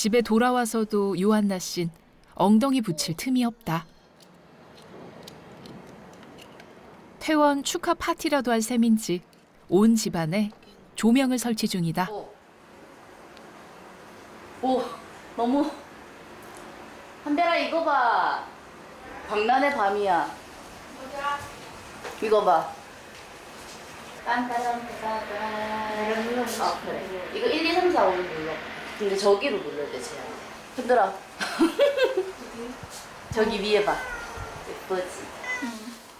집에 돌아와서도 요한나 씨는 엉덩이 붙일 틈이 없다. 퇴원 축하 파티라도 할 셈인지 온 집안에 조명을 설치 중이다. 오. 오, 너무. 한별아, 이거 봐. 광란의 밤이야. 이거 봐. 딴따란따단. 아, 그래. 이거 1, 2, 3, 4, 5를 눌러. 근데 저기로 눌러야 돼, 쟤야. 흔들어. 저기 위에 봐. 예쁘지?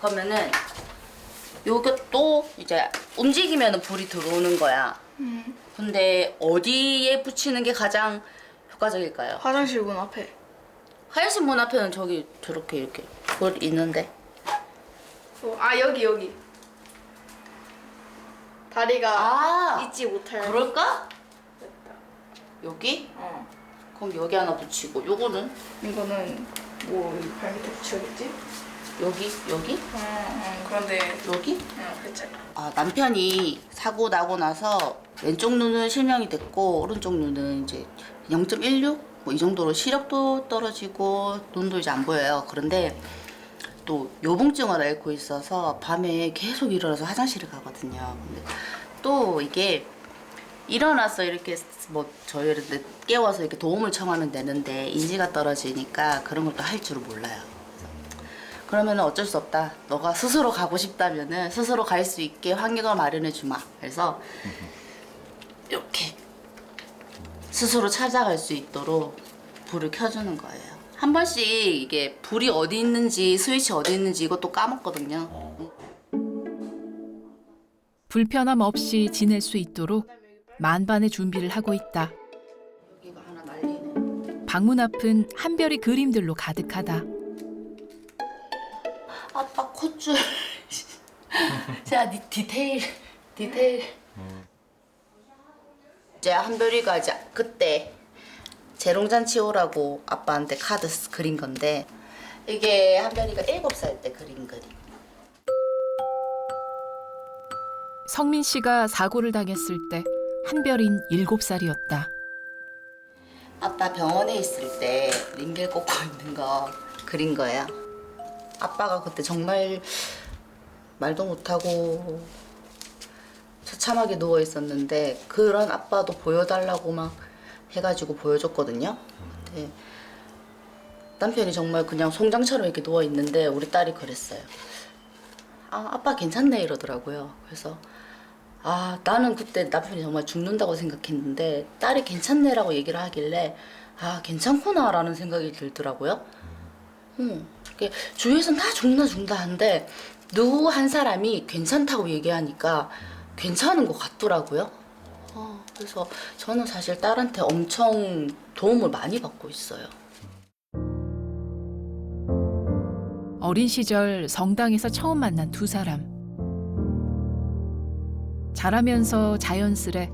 그러면은, 또 이제 움직이면 불이 들어오는 거야. 근데 어디에 붙이는 게 가장 효과적일까요? 화장실 문 앞에. 화장실 문 앞에는 저기 저렇게 이렇게 불 있는데 어, 아 여기 여기. 다리가 아 잊지 못할. 그럴까? 여기? 어. 그럼 여기 하나 붙이고 요거는 이거는 뭐 여기 발 밑에 붙여야겠지? 여기 여기 어, 어 그런데 여기? 어 그치. 아 남편이 사고 나고 나서 왼쪽 눈은 실명이 됐고 오른쪽 눈은 이제 0.16 뭐 이 정도로 시력도 떨어지고 눈도 이제 안 보여요. 그런데 또 요봉증을 앓고 있어서 밤에 계속 일어나서 화장실을 가거든요. 근데 또 이게 일어나서 이렇게 뭐 저희를 깨워서 이렇게 도움을 청하면 되는데 인지가 떨어지니까 그런 걸 또 할 줄을 몰라요. 그러면 어쩔 수 없다. 너가 스스로 가고 싶다면은 스스로 갈 수 있게 환경을 마련해 주마. 그래서 이렇게 스스로 찾아갈 수 있도록 불을 켜주는 거예요. 한 번씩 이게 불이 어디 있는지 스위치 어디 있는지 이것도 까먹거든요. 불편함 없이 지낼 수 있도록 만반의 준비를 하고 있다. 여기가 하나 날리네. 방문 앞은 한별이 그림들로 가득하다. 아빠 콧줄. 제가 디, 디테일 디테일. 이제 한별이가 이제 그때 재롱잔치 오라고 아빠한테 카드 쓰- 그린 건데 이게 한별이가 일곱 살 때 그린 그림. 성민 씨가 사고를 당했을 때 한별인 7살이었다. 아빠 병원에 있을 때 링겔 꽂고 있는 거 그린 거예요. 아빠가 그때 정말 말도 못하고 처참하게 누워 있었는데 그런 아빠도 보여달라고 막 해가지고 보여줬거든요. 근데 남편이 정말 그냥 송장처럼 이렇게 누워 있는데 우리 딸이 그랬어요. 아 아빠 괜찮네 이러더라고요. 그래서 아 나는 그때 남편이 정말 죽는다고 생각했는데 딸이 괜찮네라고 얘기를 하길래 아 괜찮구나라는 생각이 들더라고요. 음, 이렇게 주위에선 다 죽나 죽나 하는데 누구 한 사람이 괜찮다고 얘기하니까 괜찮은 것 같더라고요. 어, 그래서 저는 사실 딸한테 엄청 도움을 많이 받고 있어요. 어린 시절 성당에서 처음 만난 두 사람. 자라면서 자연스레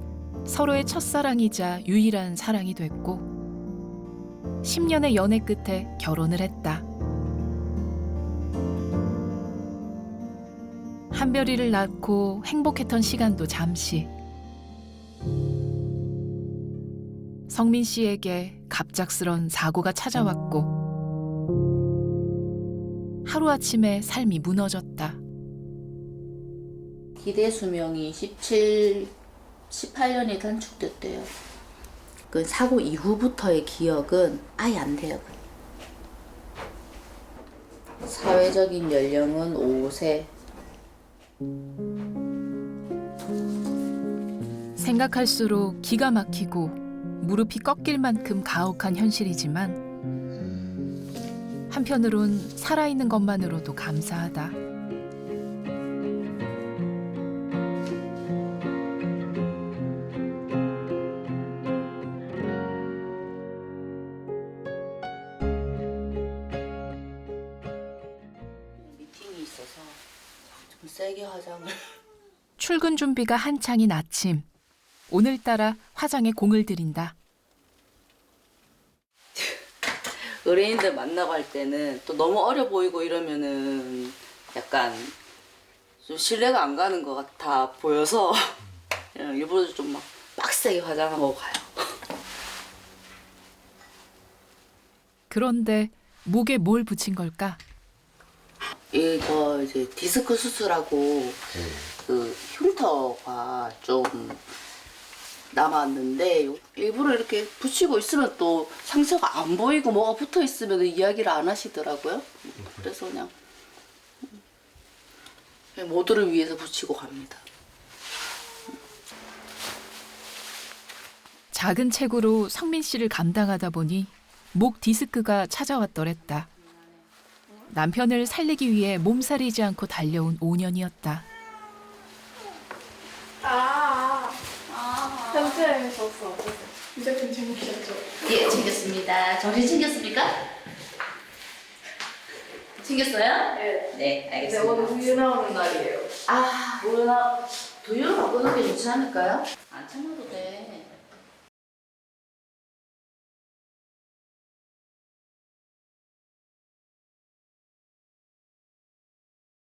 서로의 첫사랑이자 유일한 사랑이 됐고 10년의 연애 끝에 결혼을 했다. 한별이를 낳고 행복했던 시간도 잠시. 성민 씨에게 갑작스런 사고가 찾아왔고 하루아침에 삶이 무너졌다. 기대 수명이 17, 18년이 단축됐대요. 그 사고 이후부터의 기억은 아예 안 돼요. 사회적인 연령은 5세. 생각할수록 기가 막히고 무릎이 꺾일 만큼 가혹한 현실이지만 한편으론 살아있는 것만으로도 감사하다. 좀 세게 화장을. 출근 준비가 한창인 아침. 오늘따라 화장에 공을 들인다. 의뢰인들 만나고 할 때는 또 너무 어려 보이고 이러면은 약간 좀 신뢰가 안 가는 것 같아 보여서 그냥 일부러 좀 막 빡세게 화장하고 가요. 그런데 목에 뭘 붙인 걸까? 이거 이제 디스크 수술하고 그 흉터가 좀 남았는데 일부러 이렇게 붙이고 있으면 또 상처가 안 보이고 뭐가 붙어 있으면 이야기를 안 하시더라고요. 그래서 그냥 모두를 위해서 붙이고 갑니다. 작은 체구로 성민 씨를 감당하다 보니 목 디스크가 찾아왔더랬다. 남편을 살리기 위해 몸살이지 않고 달려온 5년이었다. 아, 아. 현재에서었어 유재님 재밌겠죠? 예, 챙겼습니다. 정신 챙겼습니까? 챙겼어요? 네. 네, 이제 오늘 우유 나오는 날이에요. 아, 뭐나 두유로 바꾸는 게 좋지 않을까요? 안 참아도 돼.